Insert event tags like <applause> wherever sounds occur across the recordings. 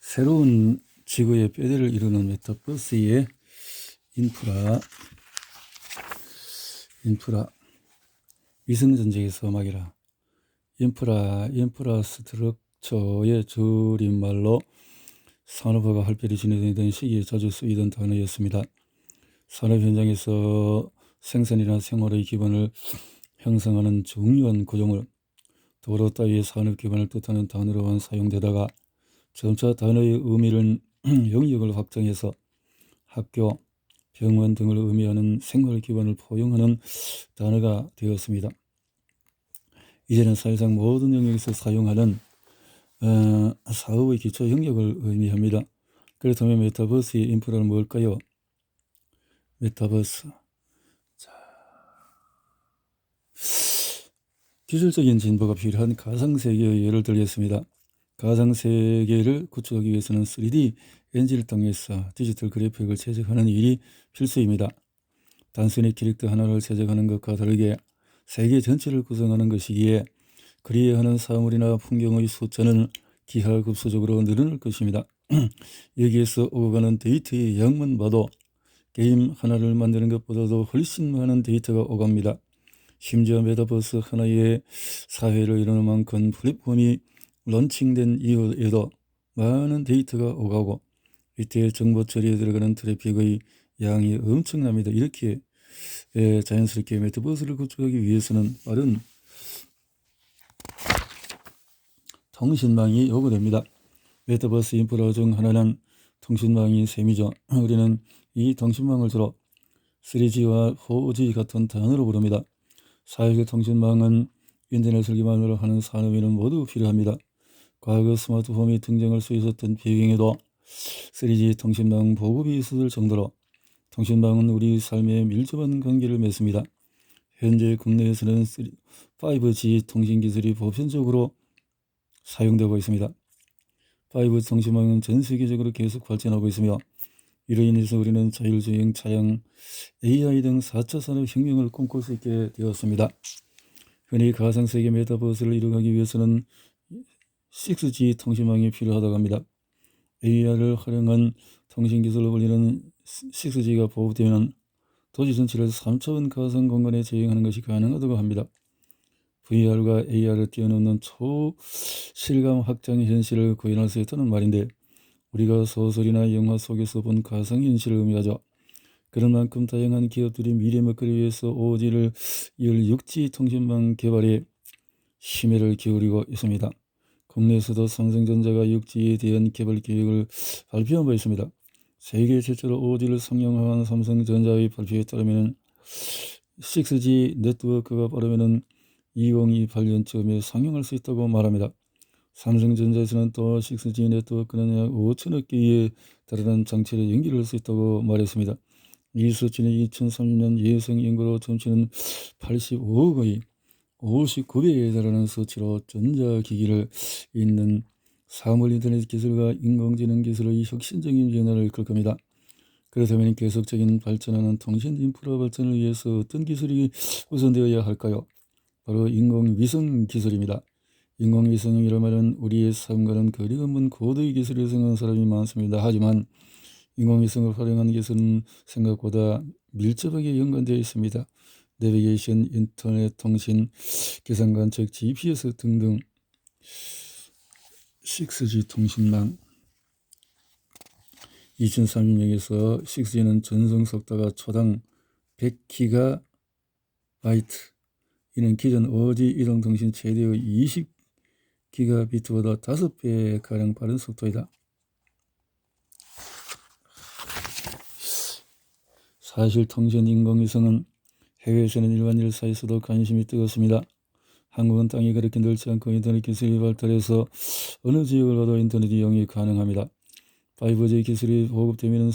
새로운 지구의 뼈대를 이루는 메타버스의 인프라, 인프라, 위성 전쟁의 서막이라, 인프라, 인프라 스트럭처의 줄임말로 산업화가 활발히 진행되던 시기에 자주 쓰이던 단어였습니다. 산업 현장에서 생산이나 생활의 기반을 형성하는 중요한 구조물, 도로 따위의 산업 기반을 뜻하는 단어로만 사용되다가 점차 단어의 의미를 <clears throat> 영역을 확장해서 학교, 병원 등을 의미하는 생활 기반을 포용하는 단어가 되었습니다. 이제는 사실상 모든 영역에서 사용하는 어, 사업의 기초 영역을 의미합니다. 그렇다면 메타버스의 인프라는 뭘까요? 메타버스. 자, 기술적인 진보가 필요한 가상세계의 예를 들겠습니다. 가상 세계를 구축하기 위해서는 3D 엔진을 통해서 디지털 그래픽을 제작하는 일이 필수입니다. 단순히 캐릭터 하나를 제작하는 것과 다르게 세계 전체를 구성하는 것이기에 그리해야 하는 사물이나 풍경의 숫자는 기하급수적으로 늘어날 것입니다. <clears throat> 여기에서 오고 가는 데이터의 양만 봐도 게임 하나를 만드는 것보다도 훨씬 많은 데이터가 오갑니다. 심지어 메타버스 하나의 사회를 이루는 만큼 플랫폼이 런칭된 이후에도 많은 데이터가 오가고 이때 정보 처리에 들어가는 트래픽의 양이 엄청납니다. 이렇게 예, 자연스럽게 메타버스를 구축하기 위해서는 빠른 통신망이 요구됩니다. 메타버스 인프라 중 하나는 통신망인 셈이죠. <clears throat> 우리는 이 통신망을 주로 3G와 4G 같은 단어로 부릅니다. 사회적 통신망은 인터넷 설계만으로 하는 산업인은 모두 필요합니다. 과거 스마트폰이 등장할 수 있었던 배경에도 3G 통신망 보급이 있었을 정도로 통신망은 우리 삶에 밀접한 관계를 맺습니다. 현재 국내에서는 5G 통신 기술이 보편적으로 사용되고 있습니다. 5G 통신망은 전 세계적으로 계속 발전하고 있으며 이로 인해서 우리는 자율주행 차량, AI 등 4차 산업혁명을 꿈꿀 수 있게 되었습니다. 흔히 가상세계 메타버스를 이루기 위해서는 6G 통신망이 필요하다고 합니다. AR을 활용한 통신 기술을 올리는 6G가 보급되면 도시 전체를 3차원 가상 공간에 제행하는 것이 가능하다고 합니다. VR과 AR을 뛰어넘는 초실감 확장 현실을 구현할 수 있다는 말인데 우리가 소설이나 영화 속에서 본 가상 현실을 의미하죠. 그런 만큼 다양한 기업들이 미래 먹거리 위해서 5G를 이을 6G 통신망 개발에 심혈을 기울이고 있습니다. 국내에서도 삼성전자가 6G에 대한 개발 계획을 발표한 바 있습니다. 세계 최초로 5G를 상용화한 삼성전자의 발표에 따르면 6G 네트워크가 빠르면 2028년쯤에 상용할 수 있다고 말합니다. 삼성전자에서는 또 6G 네트워크는 약 5천억 개에 달하는 장치를 연결할 수 있다고 말했습니다. 이 수치는 2030년 예상 인구로 점치는 85억 의 59배에 달하는 수치로 전자기기를 잇는 사물 인터넷 기술과 인공지능 기술의 혁신적인 변화를 이끌 겁니다. 그렇다면 계속적인 발전하는 통신 인프라 발전을 위해서 어떤 기술이 우선되어야 할까요? 바로 인공위성 기술입니다. 인공위성이라 말은 우리의 삶과는 거리가 먼 고도의 기술을 생각하는 사람이 많습니다. 하지만 인공위성을 활용하는 기술은 생각보다 밀접하게 연관되어 있습니다. 내비게이션, 인터넷 통신, 계산 관측, GPS 등등 6G 통신망 2030년에서 6G는 전송 속도가 초당 100기가 바이트 이는 기존 5G 이동통신 최대의 20기가비트보다 5배 가량 빠른 속도이다. 사실 통신 인공위성은 해외에서는 일반인들 사이에서도 관심이 뜨겁습니다. 한국은 땅이 그렇게 넓지 않고 인터넷 기술이 발달해서 어느 지역을 가도 인터넷 이용이 가능합니다. 5G 기술이 보급되면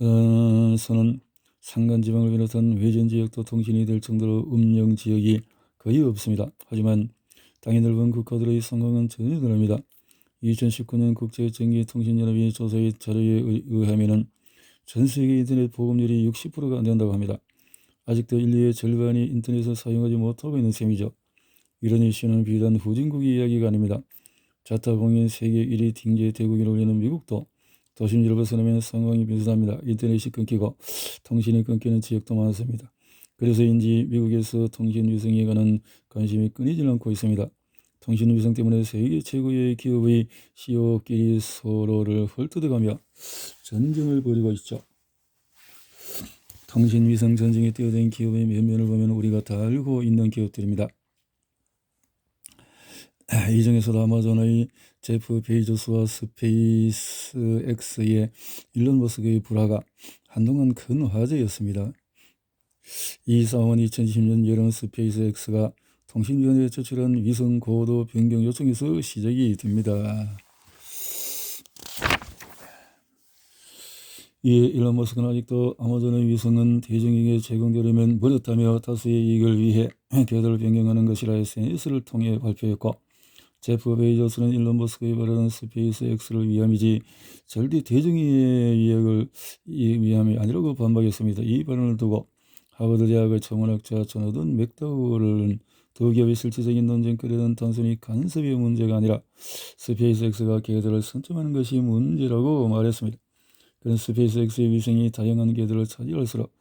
어, 서는 산간 지방을 비롯한 외전 지역도 통신이 될 정도로 음영 지역이 거의 없습니다. 하지만 땅이 넓은 국가들의 성공은 전혀 다릅니다. 2019년 국제전기통신연합의 조사의 자료에 의하면 전 세계 인터넷 보급률이 60%가 안 된다고 합니다. 아직도 인류의 절반이 인터넷을 사용하지 못하고 있는 셈이죠. 이런 이슈는 비단 후진국의 이야기가 아닙니다. 자타공인 세계 1위 딩제 대국을 올리는 미국도 도심지를 벗어나면 상황이 비슷합니다. 인터넷이 끊기고 통신이 끊기는 지역도 많습니다. 그래서인지 미국에서 통신 위성에 관한 관심이 끊이질 않고 있습니다. 통신 위성 때문에 세계 최고의 기업의 CEO끼리 서로를 헐뜯어가며 전쟁을 벌이고 있죠. 통신 위성 전쟁에 뛰어든 기업의 면면을 보면 우리가 다 알고 있는 기업들입니다. 이 중에서도 아마존의 제프 베이조스와 스페이스 X의 일론 머스크의 불화가 한동안 큰 화제였습니다. 이 싸움은 2020년 여름 스페이스 X가 통신위원회에 제출한 위성 고도 변경 요청에서 시작이 됩니다. 이에 일론 머스크는 아직도 아마존의 위성은 대중에게 제공되려면 버렸다며 다수의 이익을 위해 궤도를 변경하는 것이라 SNS를 통해 발표했고 제프 베이저스는 일론 머스크의 말하는 스페이스 X를 위함이지 절대 대중의 이익을 위함이 아니라고 반박했습니다. 이 발언을 두고 하버드 대학의 천문학자 조나든 맥다우어는 두 기업의 실질적인 논쟁거리는 단순히 간섭의 문제가 아니라 스페이스X가 궤도를 선점하는 것이 문제라고 말했습니다. 그런 스페이스X의 위성이 다양한 궤도를 차지할수록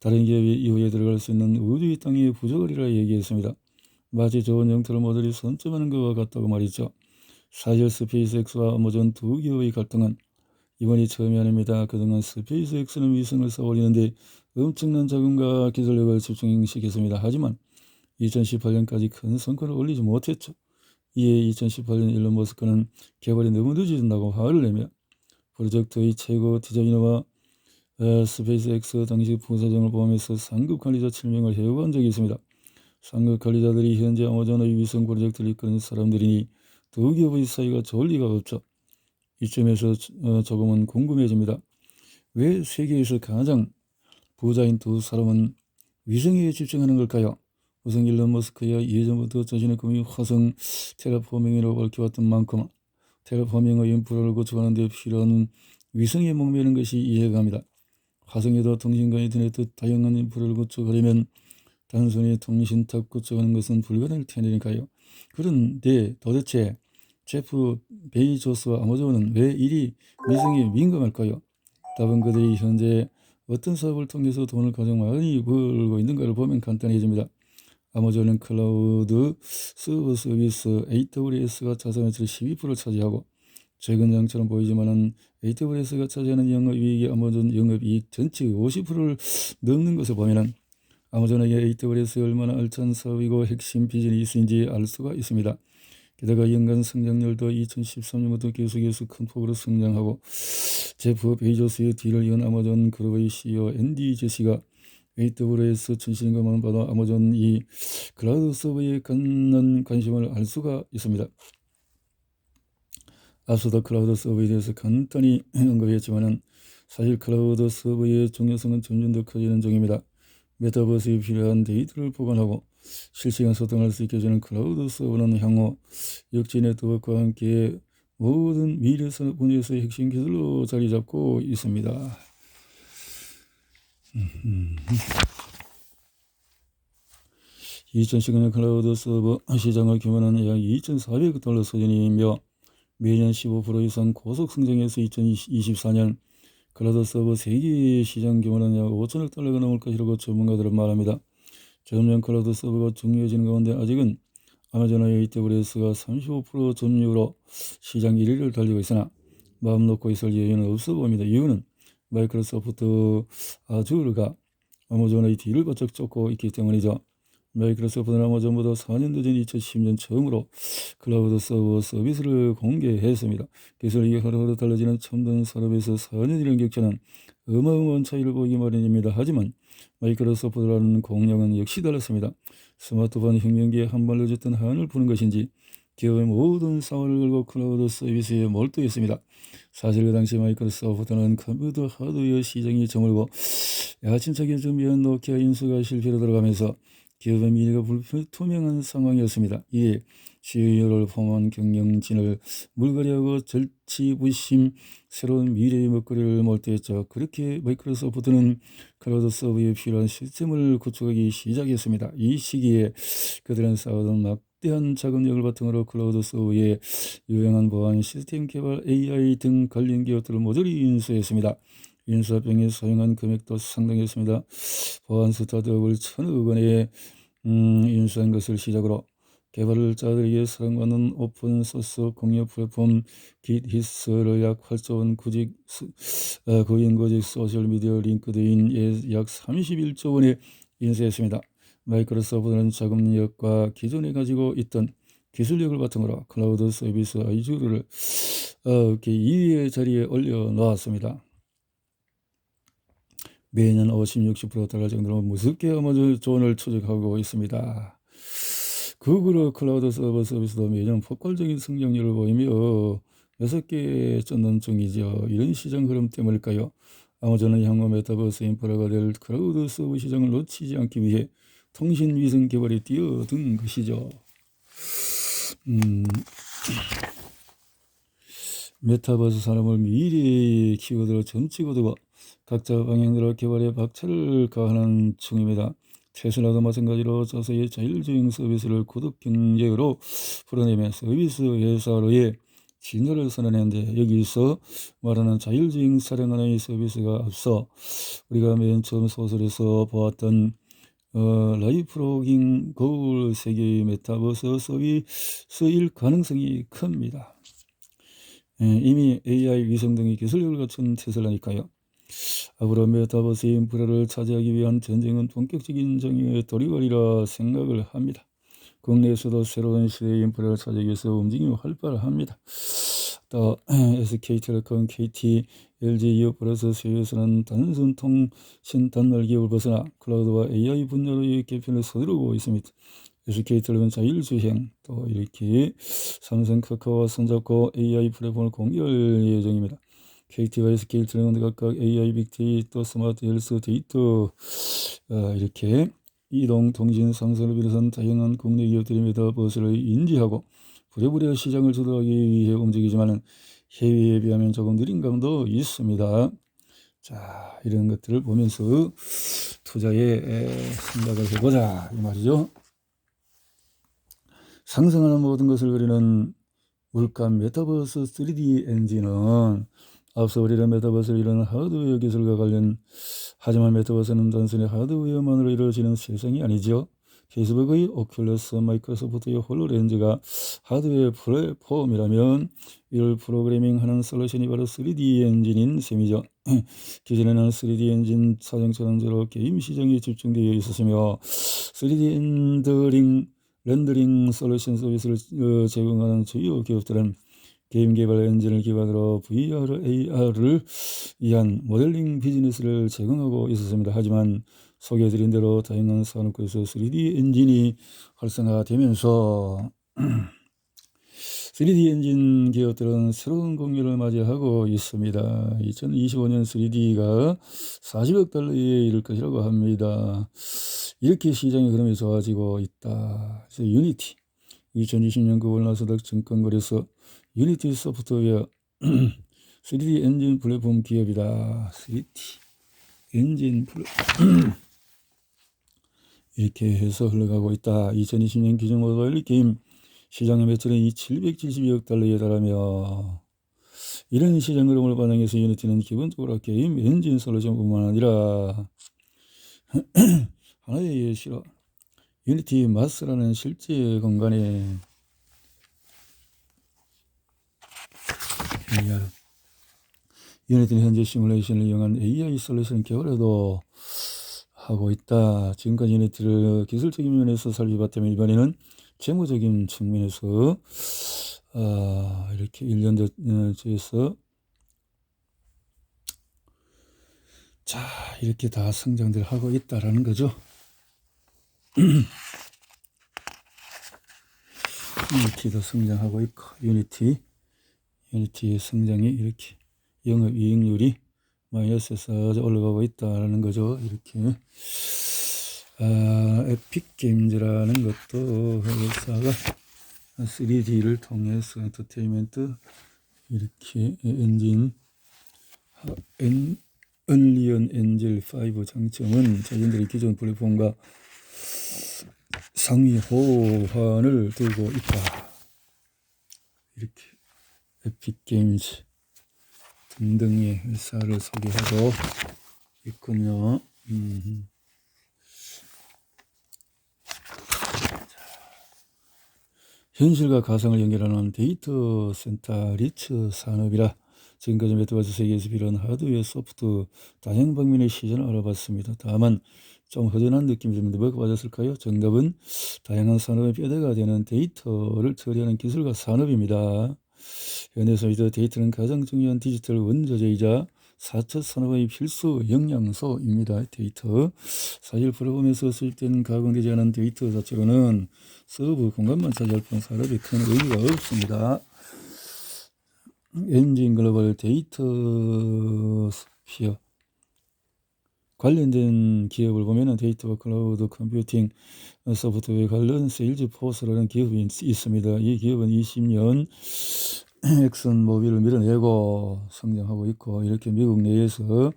다른 기업이 이후에 들어갈 수 있는 우주의 땅이 부족하리라 얘기했습니다. 마치 좋은 영토를 모조리 선점하는 것과 같다고 말이죠. 사실 스페이스X와 아마존 두 기업의 갈등은 이번이 처음이 아닙니다. 그동안 스페이스X는 위성을 쏘아올리는데 엄청난 자금과 기술력을 집중시켰습니다. 하지만 2018년까지 큰 성과를 올리지 못했죠. 이에 2018년 일론 머스크는 개발이 너무 늦어진다고 화를 내며 프로젝트의 최고 디자이너와 어, 스페이스X 당시 부사장을 포함해서 상급 관리자 7명을 해고한 적이 있습니다. 상급 관리자들이 현재 아마존의 위성 프로젝트를 이끄는 사람들이니 두 기업의 사이가 좋을 리가 없죠. 이점에서 어, 조금은 궁금해집니다. 왜 세계에서 가장 부자인 두 사람은 위성에 집중하는 걸까요? 우선 일론 머스크야 예전부터 자신의 꿈이 화성 테라포밍이라고 밝혀왔던 만큼 테라포밍의 인프라를 구축하는 데 필요한 위성에 목매는 것이 이해가 갑니다. 화성에도 통신과 인터넷 등 다양한 인프라를 구축하려면 단순히 통신탑 구축하는 것은 불가능할 테니까요. 그런데 도대체 제프 베이조스와 아마존은 왜 이리 위성에 민감할까요? 답은 그들이 현재 어떤 사업을 통해서 돈을 가장 많이 벌고 있는가를 보면 간단해집니다. 아마존은 클라우드 서버 서비스 AWS가 자산 매출 12%를 차지하고 최근 장처럼 보이지만은 AWS가 차지하는 영업이익이 아마존 영업이익 전체 50%를 넘는 것을 보면은 아마존에게 AWS가 얼마나 알찬 사업이고 핵심 비즈니스인지 알 수가 있습니다. 게다가 연간 성장률도 2013년부터 계속해서 큰 폭으로 성장하고 제프 베이조스의 뒤를 이은 아마존 그룹의 CEO 앤디 제시가 AWS 출신인것만 봐도 아마존 이 클라우드 서버에 갖는 관심을 알 수가 있습니다. 앞서도 클라우드 서버에 대해서 간단히 <clears throat> 언급했지만은 사실 클라우드 서버의 중요성은 점점 더 커지는 중입니다. 메타버스에 필요한 데이터를 보관하고 실시간 소통할 수 있게 해주는 클라우드 서버는 향후 역지 네트워크와 함께 모든 미래 분야에서의 핵심 기술로 자리 잡고 있습니다. 2019년 클라우드 서버 시장의 규모는 약 2,400억 달러 수준이며 매년 15% 이상 고속 성장해서 2024년 클라우드 서버 세계 시장 규모는 약 5천억 달러가 넘을 것이라고 전문가들은 말합니다. 점점 클라우드 서버가 중요해지는 가운데 아직은 아마존의 AWS가 35% 점유율로 시장 1위를 달리고 있으나 마음 놓고 있을 여유는 없어 보입니다. 이유는 마이크로소프트 아주르가 아마존의 뒤를 바짝 쫓고 있기 때문이죠. 마이크로소프트는 아마존 보다 4년 늦은 2010년 처음으로 클라우드 서버 서비스를 공개했습니다. 기술이 하루하루 달라지는 첨단 산업에서 4년이라는 격차는 어마어마한 차이를 보이기 마련입니다. 하지만 마이크로소프트라는 공약은 역시 달랐습니다. 스마트폰 혁명기에 한발 늦었던 한을 푸는 것인지 기업의 모든 사활을 걸고 클라우드 서비스에 몰두했습니다. 사실 그 당시 마이크로소프트는 컴퓨터 하드웨어 시장이 저물고 야심차게 준비한 노키아 인수가 실패로 들어가면서 기업의 미래가 불투명한 상황이었습니다. 이에 CEO를 포함한 경영진을 물갈이하고 절치부심 새로운 미래의 먹거리를 몰두했죠. 그렇게 마이크로소프트는 클라우드 서버에 필요한 시스템을 구축하기 시작했습니다. 이 시기에 그들은 싸우던 막 막대한 자금력을 바탕으로 클라우드 서버에 유용한 보안 시스템 개발 AI 등 관련 기업들을 모조리 인수했습니다. 인수합병에 사용한 금액도 상당했습니다. 보안 스타트업을 천억 원에 음, 인수한 것을 시작으로 개발자들에게 사랑받는 오픈소스 공유 플랫폼 깃히스를 약 8조 원 구직 어, 거인 구직 소셜미디어 링크드인에 약 31조 원에 인수했습니다. 마이크로소프트는 자금력과 기존에 가지고 있던 기술력을 바탕으로 클라우드 서비스 아이주를 어, 이렇게 2위의 자리에 올려놓았습니다. 매년 50, 60% 달러 정도로 무섭게 아마존을 추적하고 있습니다. 구글 클라우드 서버 서비스도 매년 폭발적인 성장률을 보이며 여섯 개 쫓는 중이죠. 이런 시장 흐름 때문일까요? 아마존은 향후 메타버스 인프라가 될 클라우드 서버 시장을 놓치지 않기 위해 통신 위성 개발에 뛰어든 것이죠. 음, 메타버스 산업을 미래의 키워드로 점치고 두고 각자 방향으로 개발에 박차를 가하는 중입니다. 테슬라도 마찬가지로 자사의 자율주행 서비스를 고득 경제로 풀어내며 서비스 회사로의 진화를 선언했는데 여기서 말하는 자율주행 하나의 서비스가 앞서 우리가 맨 처음 소설에서 보았던 어, 라이프로깅 거울 세계의 메타버스 서비스일 가능성이 큽니다. 예, 이미 AI 위성 등의 기술력을 갖춘 테슬라니까요. 앞으로 메타버스 인프라를 차지하기 위한 전쟁은 본격적인 정의에 돌입하리라 생각을 합니다. 국내에서도 새로운 시대의 인프라를 차지하기 위해서 움직임이 활발합니다. 또 SK텔레콤, KT, LG 이어플러스 세계에서는 단순 통신 단말 기업을 벗어나 클라우드와 AI 분야로 의 개편을 서두르고 있습니다. SK텔레콤 자율주행 또 이렇게 삼성 카카오와 손잡고 AI 플랫폼을 공개할 예정입니다. KT와 SK텔레콤 각각 AI 빅데이터, 스마트 헬스 데이터 어, 이렇게 이동 통신 상승을 비롯한 다양한 국내 기업들이 메타버스를 인지하고 부랴부랴 시장을 주도하기 위해 움직이지만 해외에 비하면 조금 느린 감도 있습니다. 자 이런 것들을 보면서 투자에 생각을 해보자 이 말이죠. 상승하는 모든 것을 그리는 물감 메타버스 3D 엔진은 앞서 우리는 메타버스를 이루는 하드웨어 기술과 관련 하지만 메타버스는 단순히 하드웨어만으로 이루어지는 세상이 아니죠. 페이스북의 오큘러스, 마이크로소프트의 홀로렌즈가 하드웨어 플랫폼이라면 이를 프로그래밍하는 솔루션이 바로 3D 엔진인 셈이죠. 기존에는 3D 엔진 사정 전환제로 게임 시장에 집중되어 있었으며 3D 엔더링 렌더링 솔루션 서비스를 어, 제공하는 주요 기업들은 게임 개발 엔진을 기반으로 VR, AR을 위한 모델링 비즈니스를 제공하고 있었습니다. 하지만 소개해드린 대로 다양한 산업에서 3D 엔진이 활성화되면서 <clears throat> 3D 엔진 기업들은 새로운 공유를 맞이하고 있습니다. 2025년 3D가 40억 달러에 이를 것이라고 합니다. 이렇게 시장의 흐름이 좋아지고 있다. 그래서 유니티 2020년 9월 나스닥 증권거래소 유니티 소프트웨어 <clears throat> 3D 엔진 플랫폼 기업이다. 3D 엔진 플랫폼 <clears throat> 이렇게 해서 흘러가고 있다. 2020년 기준 모바일 게임 시장의 매출은 772억 달러에 달하며 이런 시장 흐름을 반영해서 유니티는 기본적으로 게임 엔진 솔루션뿐만 아니라 <clears throat> 하나의 예시로 유니티 마스라는 실제 공간에 유니티는 현재 시뮬레이션을 이용한 AI 솔루션 개발에도 하고 있다. 지금까지 유니티를 기술적인 면에서 살펴봤다면 이번에는 재무적인 측면에서 아, 이렇게 1년 뒤에서 자 이렇게 다 성장들 하고 있다라는 거죠. <clears throat> 유니티도 성장하고 있고 유니티 유니티의 성장이 이렇게 영업 이익률이 마이너스에서 올라가고 있다는 거죠. 이렇게 아, 에픽 게임즈라는 것도 회사가 3D를 통해서 엔터테인먼트 이렇게 엔진 엔, 언리언 엔젤 5 장점은 자기들의 기존 플랫폼과 상위 호환을 두고 있다. 이렇게 에픽게임즈 등등의 회사를 소개하고 있군요. 음. 현실과 가상을 연결하는 데이터 센터 리츠 산업이라 지금까지 메타버스 세계에서 필요한 하드웨어, 소프트 다양한 방면의 시전을 알아봤습니다. 다만 좀 허전한 느낌이 듭니다. 뭐가 빠졌을까요? 정답은 다양한 산업의 뼈대가 되는 데이터를 처리하는 기술과 산업입니다. 현대에서 이제 데이터는 가장 중요한 디지털 원조제이자 4차 산업의 필수 영양소입니다. 데이터. 사실 프로그램에서 쓸 때는 가공되지 않은 데이터 자체로는 서브 공간만 차지할 뿐 산업에 큰 의미가 없습니다. 엔진 글로벌 데이터 스피어 관련된 기업을 보면은 데이터와 클라우드 컴퓨팅 소프트웨어 관련 세일즈 포스라는 기업이 있- 있습니다. 이 기업은 20년 <clears throat> 엑슨 모빌을 밀어내고 성장하고 있고 이렇게 미국 내에서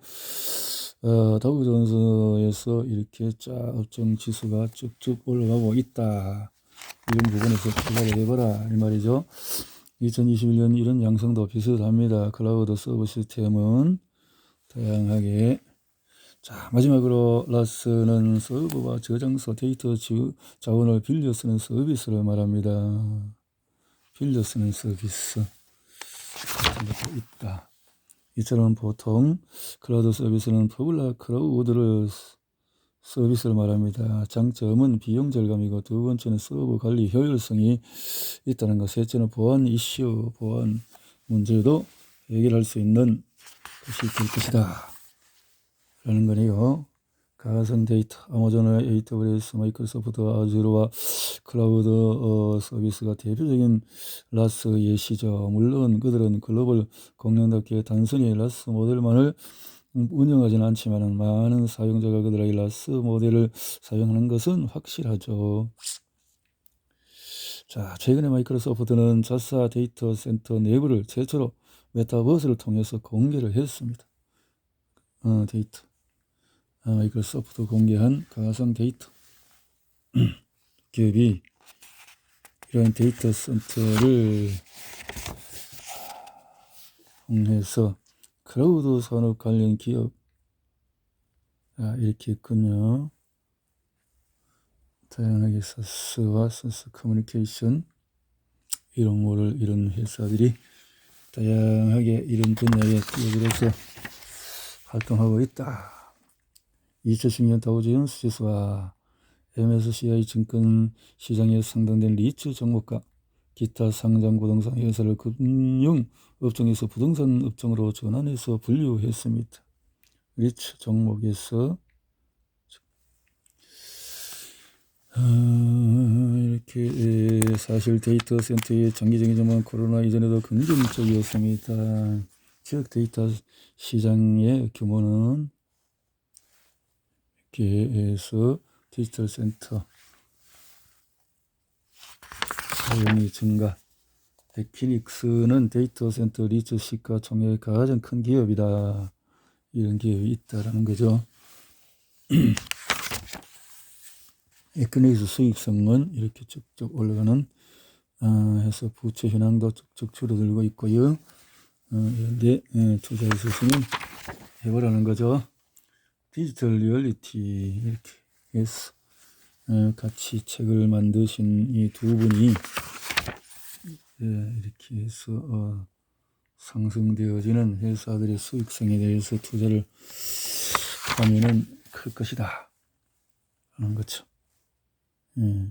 어, 다우존스에서 이렇게 쫙 업종 지수가 쭉쭉 올라가고 있다. 이런 부분에서 투자를 해봐라 이 말이죠. 2021년 이런 양성도 비슷합니다. 클라우드 서브 시스템은 다양하게 자 마지막으로 라스는 서버와 저장소 데이터 지- 자원을 빌려 쓰는 서비스를 말합니다. 빌려 쓰는 서비스 있다. 이처럼 보통 클라우드 서비스는 퍼블릭 클라우드를 스- 서비스를 말합니다. 장점은 비용 절감이고 두 번째는 서버 관리 효율성이 있다는 것. 셋째는 보안 이슈, 보안 문제도 해결할 수 있는 것이 될 것이다. 라는 거네요. 가상 데이터, 아마존의 AWS, 마이크로소프트 아주르와 클라우드 어, 서비스가 대표적인 라스 예시죠. 물론 그들은 글로벌 공룡답게 단순히 라스 모델만을 운영하지는 않지만 많은 사용자가 그들의 라스 모델을 사용하는 것은 확실하죠. 자, 최근에 마이크로소프트는 자사 데이터 센터 내부를 최초로 메타버스를 통해서 공개를 했습니다. 어, 데이터. 아, 마이크로소프트 공개한 가상 데이터. <clears throat> 기업이 이런 데이터 센터를 통해서 클라우드 산업 관련 기업 아, 이렇게 있군요. 다양하게 사스와 사스 커뮤니케이션 이런 거를 이런 회사들이 다양하게 이런 분야의 기업으로서 활동하고 있다. 2010년 다우존스 지수와 MSCI 증권 시장에 상당된 리츠 종목과 기타 상장 부동산 회사를 금융 업종에서 부동산 업종으로 전환해서 분류했습니다. 리츠 종목에서 어, 이렇게 에, 사실 데이터 센터의 장기적인 전망 코로나 이전에도 긍정적이었습니다. 즉 데이터 시장의 규모는 해서 디지털 센터 사용이 증가. 에키닉스는 데이터 센터 리츠 시가 총액 가장 큰 기업이다. 이런 기업이 있다라는 거죠. <clears throat> 에크닉스 수익성은 이렇게 쭉쭉 올라가는 어, 해서 부채 현황도 쭉쭉 줄어들고 있고요. 어, 그런데 예, 투자해 주시면 해보라는 거죠. 디지털 리얼리티 이렇게 해서 어, 같이 책을 만드신 이 두 분이 예, 이렇게 해서 어, 상승되어지는 회사들의 수익성에 대해서 투자를 하면은 클 것이다 하는 거죠. 예.